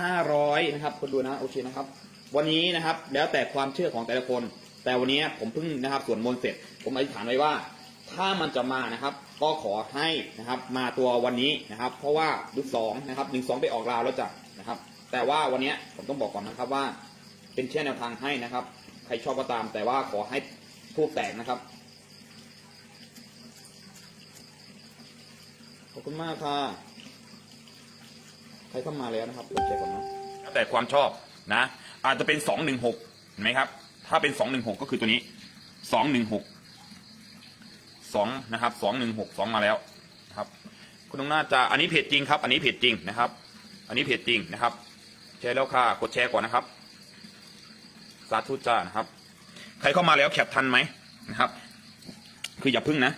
ห้าร้อยนะครับคนดูนะโอเคนะครับ วันนี้นะครับแล้วแต่ความเชื่อของแต่ละคน แต่วันนี้ผมเพิ่งนะครับสวดมนต์เสร็จ ผมอธิษฐานไว้ว่า ถ้ามันจะมานะครับ ก็ขอให้นะครับมาตัววันนี้นะครับ เพราะว่าลูกสองนะครับหนึ่งสองไปออกลาวแล้วจ้ะนะครับ แต่ว่าวันนี้ผมต้องบอกก่อนนะครับว่า เป็นแค่แนวทางให้นะครับ ใครชอบก็ตาม แต่ว่าขอให้ทูบแตกนะครับขอบคุณมากค่ะ ใครเข้ามาแล้วนะครับกดแชร์ก่อนนะแล้วแต่ความชอบนะ อาจจะเป็นสองหนึ่งหกเห็นไหมครับ ถ้าเป็นสองหนึ่งหกก็คือตัวนี้สองหนึ่งหกสองนะครับสองหนึ่งหกสองมาแล้วนะครับ คุณต้องน่าจะอันนี้เพจจริงครับ อันนี้เพจจริงนะครับ อันนี้เพจจริงนะครับ แชร์แล้วค่ะกดแชร์ก่อนนะครับสาธุจ้านะครับ ใครเข้ามาแล้วแคปทันไหมนะครับ คืออย่าพึ่งนะ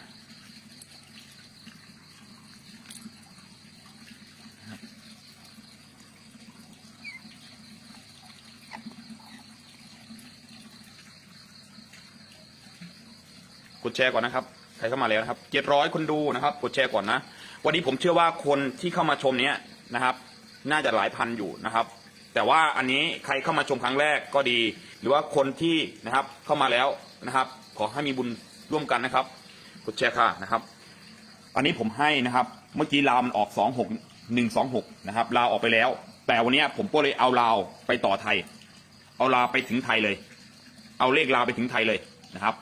กดแชร์ก่อนนะครับ ใครเข้ามาแล้วนะครับเจ็ดร้อยคนดูนะครับ กดแชร์ก่อนนะ วันนี้ผมเชื่อว่าคนที่เข้ามาชมเนี้ยนะครับ น่าจะหลายพันอยู่นะครับ แต่ว่าอันนี้ใครเข้ามาชมครั้งแรกก็ดี หรือว่าคนที่นะครับเข้ามาแล้วนะครับ ขอให้มีบุญร่วมกันนะครับ กดแชร์ค่ะนะครับ อันนี้ผมให้นะครับ เมื่อกี้ลาวมันออกสองหกหนึ่งสองหกนะครับลาวออกไปแล้ว แต่วันนี้ผมก็เลยเอาลาวไปต่อไทย เอาลาวไปถึงไทยเลย เอาเลขลาวไปถึงไทยเลยนะครับ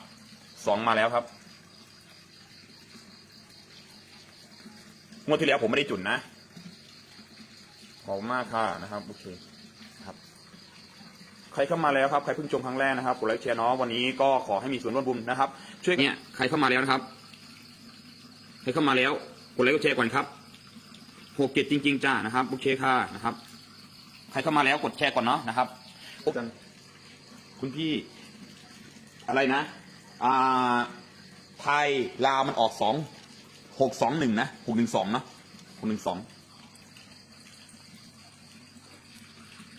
สองมาแล้วครับงวดที่แล้วผมไม่ได้จุดนะ ขอบมากค่ะนะครับโอเคครับ ใครเข้ามาแล้วครับใครเพิ่งชมครั้งแรกนะครับกดไลค์แชร์เนาะวันนี้ก็ขอให้มีส่วนร่วมบุญนะครับ ช่วยเนี่ยใครเข้ามาแล้วนะครับ ใครเข้ามาแล้วกดไลค์กดแชร์ก่อนครับหกเจ็ดจริง ๆจ้านะครับโอเคค่ะนะครับ ใครเข้ามาแล้วกดแชร์ก่อนเนาะนะครับคุณพี่อะไรนะ อ่าไทยลาวมันออกสองหกสองหนึ่งนะหกหนึ่งสองนะหกหนึ่งสอง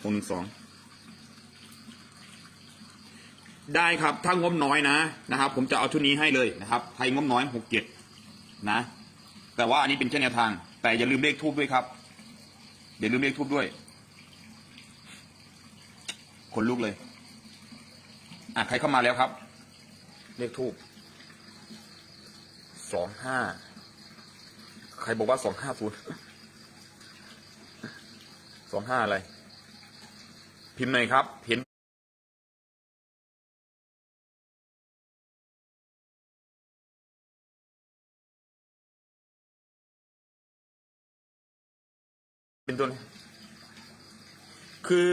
หกหนึ่งสองได้ครับถ้างบน้อยนะนะครับ ผมจะเอาชุดนี้ให้เลยนะครับ ไทยงบน้อยหกเจ็ดนะ แต่ว่าอันนี้เป็นแค่แนวทาง แต่อย่าลืมเลขทูบด้วยครับอย่าลืมเลขทูบด้วยขนลุกเลยอะใครเข้ามาแล้วครับ เลขทูบสองห้าใครบอกว่าสองห้าศูนย์สองห้าอะไร พิมพ์หน่อยครับ เห็นเป็นตัวไหนคือ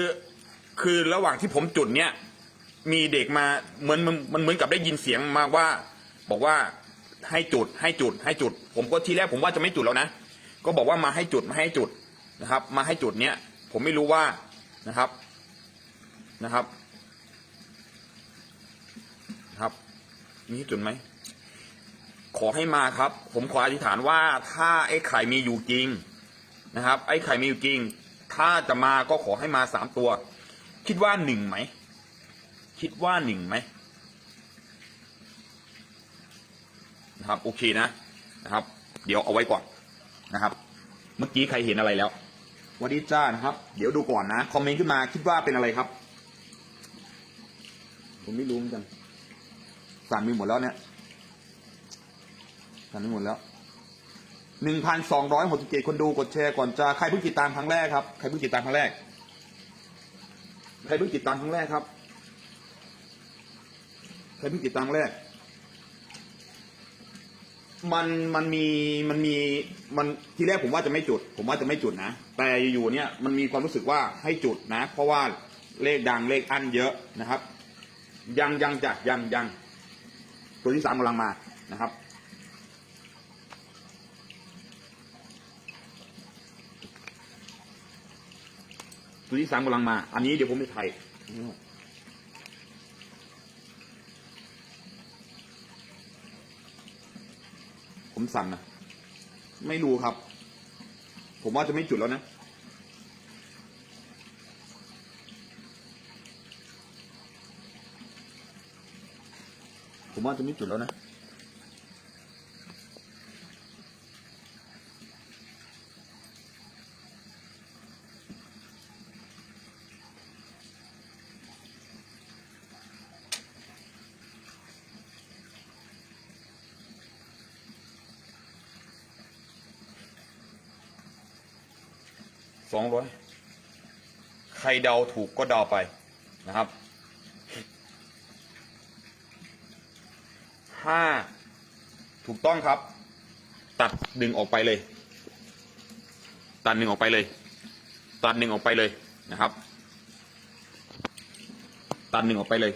คือระหว่างที่ผมจุดเนี้ย มีเด็กมาเหมือนมันมันเหมือนกับได้ยินเสียงมาว่า บอกว่าให้จุดให้จุดให้จุด ผมก็ทีแรกผมว่าจะไม่จุดแล้วนะ ก็บอกว่ามาให้จุดมาให้จุดนะครับ มาให้จุดเนี้ยผมไม่รู้ว่านะครับนะครับนะครับมีจุดไหมขอให้มาครับ ผมขออธิษฐานว่าถ้าไอ้ไข่มีอยู่จริงนะครับ ไอ้ไข่มีอยู่จริง ถ้าจะมาก็ขอให้มาสามตัว คิดว่าหนึ่งไหม คิดว่าหนึ่งไหมนะครับโอเคนะนะครับ เดี๋ยวเอาไว้ก่อนนะครับ เมื่อกี้ใครเห็นอะไรแล้วสวัสดีจ้านะครับ เดี๋ยวดูก่อนนะคอมเมนต์ขึ้นมาคิดว่าเป็นอะไรครับ ผมไม่รู้เหมือนกันสั่นไปหมดแล้วเนี่ยสั่นไปหมดแล้วหนึ่งพันสองร้อยหกสิบเจ็ดคนดูกดแชร์ก่อนจะใครเพิ่งติดตามครั้งแรกครับใครเพิ่งติดตามครั้งแรกใครเพิ่งติดตามครั้งแรกครับ ใครเพิ่งติดตามครั้งแรก มันมันมีมันมีมันทีแรกผมว่าจะไม่จุด ผมว่าจะไม่จุดนะ แต่อยู่ๆเนี่ยมันมีความรู้สึกว่าให้จุดนะ เพราะว่าเลขดังเลขอันเยอะนะครับ ยังยังจะยังยังตัวที่สามกำลังมานะครับตัวที่สามกำลังมา อันนี้เดี๋ยวผมจะถ่าย ผมสั่นนะไม่รู้ครับ ผมว่าจะไม่จุดแล้วนะผมว่าจะไม่จุดแล้วนะ สองร้อยใครเดาถูกก็เดาไปนะครับห้าถูกต้องครับ ตัดดึงออกไปเลย ตัดหนึ่งออกไปเลย ตัดหนึ่งออกไปเลยนะครับ ตัดหนึ่งออกไปเลย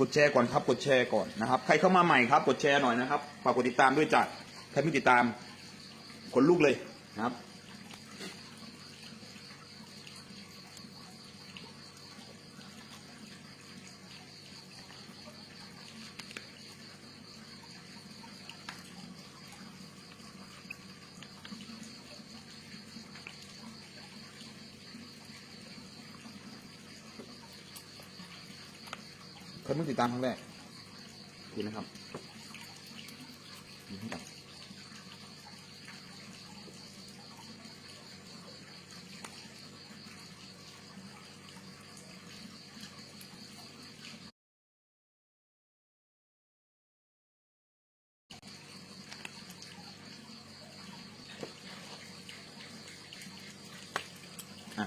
กดแชร์ก่อนครับกดแชร์ก่อนนะครับใครเข้ามาใหม่ครับกดแชร์หน่อยนะครับฝากกดติดตามด้วยจ้ะใครไม่ติดตามคนลูกเลยนะครับ ใครเพิ่งติดตามครั้งแรกขอบคุณนะครับยินดีครับ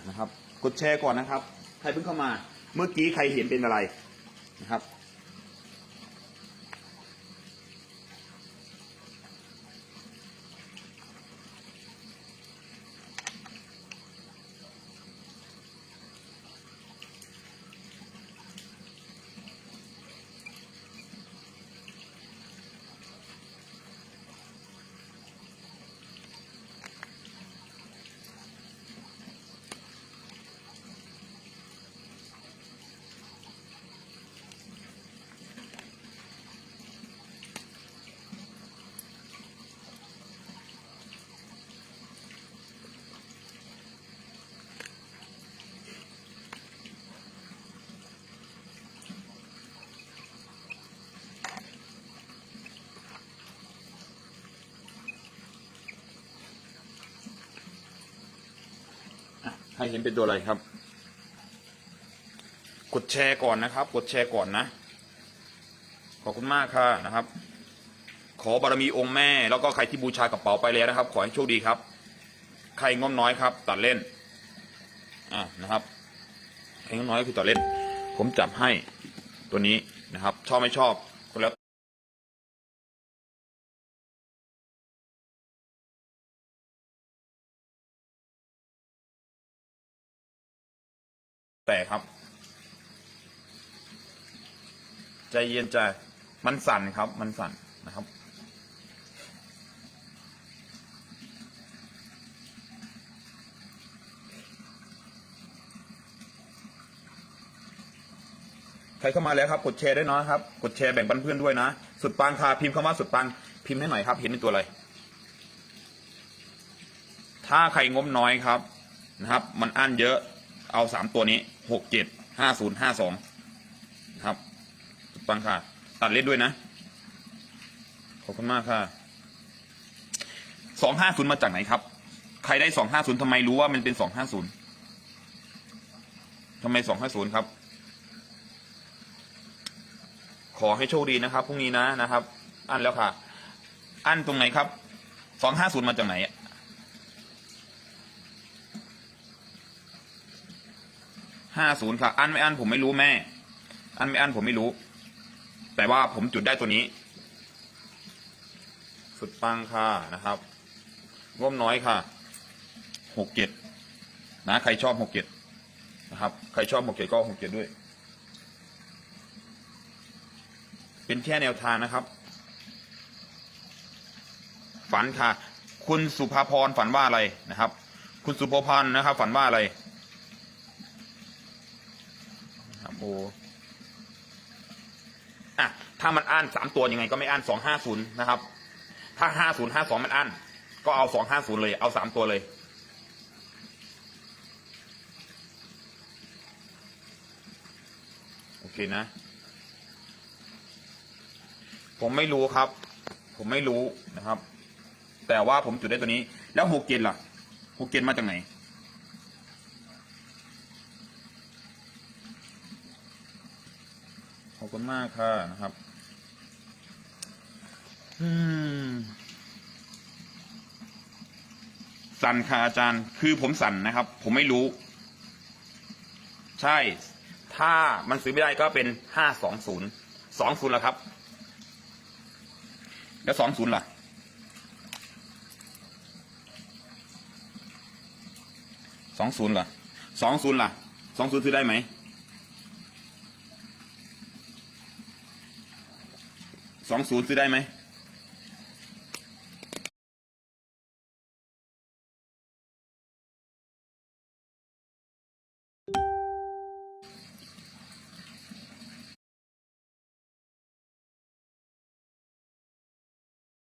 นะครับ กดแชร์ก่อนนะครับ ใครเพิ่งเข้ามา เมื่อกี้ใครเห็นเป็นอะไร นะครับ ใครเห็นเป็นตัวอะไรครับ กดแชร์ก่อนนะครับ กดแชร์ก่อนนะ ขอบคุณมากค่ะนะครับ ขอบารมีองค์แม่ แล้วก็ใครที่บูชากระเป๋าไปแล้วนะครับ ขอให้โชคดีครับ ใครงอมน้อยครับ ตัดเล่น อ่านะครับใครงอมน้อยก็คือตัดเล่น ผมจับให้ตัวนี้นะครับ ชอบไม่ชอบ เย็นใจ มันสั่นครับ มันสั่นนะครับ ใครเข้ามาแล้วครับ กดแชร์ด้วยนะครับ กดแชร์แบ่งปันเพื่อนด้วยนะ สุดปังค่ะพิมพ์คำว่าสุดปัง พิมพ์ให้หน่อยครับ เห็นเป็นตัวอะไร ถ้าใครงบน้อยครับนะครับ มันอั้นเยอะ เอาสามตัวนี้หกเจ็ดห้าศูนย์ห้าสอง บังค่ะ ตัดเล่นด้วยนะ ขอบคุณมากค่ะสองห้าศูนย์มาจากไหนครับ ใครได้สองห้าศูนย์ทำไมรู้ว่ามันเป็นสองห้าศูนย์ทำไมสองห้าศูนย์ครับ ขอให้โชคดีนะครับพรุ่งนี้นะนะครับ อันแล้วค่ะ อันตรงไหนครับสองห้าศูนย์มาจากไหนห้าศูนย์ค่ะ อันไม่อันผมไม่รู้แม่ อันไม่อันผมไม่รู้ แต่ว่าผมจุดได้ตัวนี้ สุดปังค่ะนะครับร่วมน้อยค่ะหกเจ็ดนะใครชอบหกเจ็ดนะครับ ใครชอบหกเจ็ดก็หกเจ็ดด้วย เป็นแค่แนวทางนะครับ ฝันค่ะ คุณสุภาพรฝันว่าอะไรนะครับ คุณสุภพันธ์นะครับ ฝันว่าอะไรครับโอ้ อะถ้ามันอั้นสามตัวยังไงก็ไม่อั้นสองห้าศูนย์นะครับ ถ้าห้าศูนย์ห้าสองมันอั้นก็เอาสองห้าศูนย์เลย เอาสามตัวเลย โอเคนะ ผมไม่รู้ครับ ผมไม่รู้นะครับ แต่ว่าผมจุดได้ตัวนี้ แล้วหกเจ็ดล่ะหกเจ็ดมาจากไหน ขอบ คุณมากค่ะนะครับ อืมสั่นค่ะอาจารย์ คือผมสั่นนะครับ ผมไม่รู้ ใช่ ถ้ามันซื้อไม่ได้ก็เป็นห้าสองศูนย์สองศูนย์ละครับ แล้วสองศูนย์ล่ะสองศูนย์ล่ะสองศูนย์ล่ะสองศูนย์ซื้อได้ไหม สองศูนย์ซื้อได้ไหม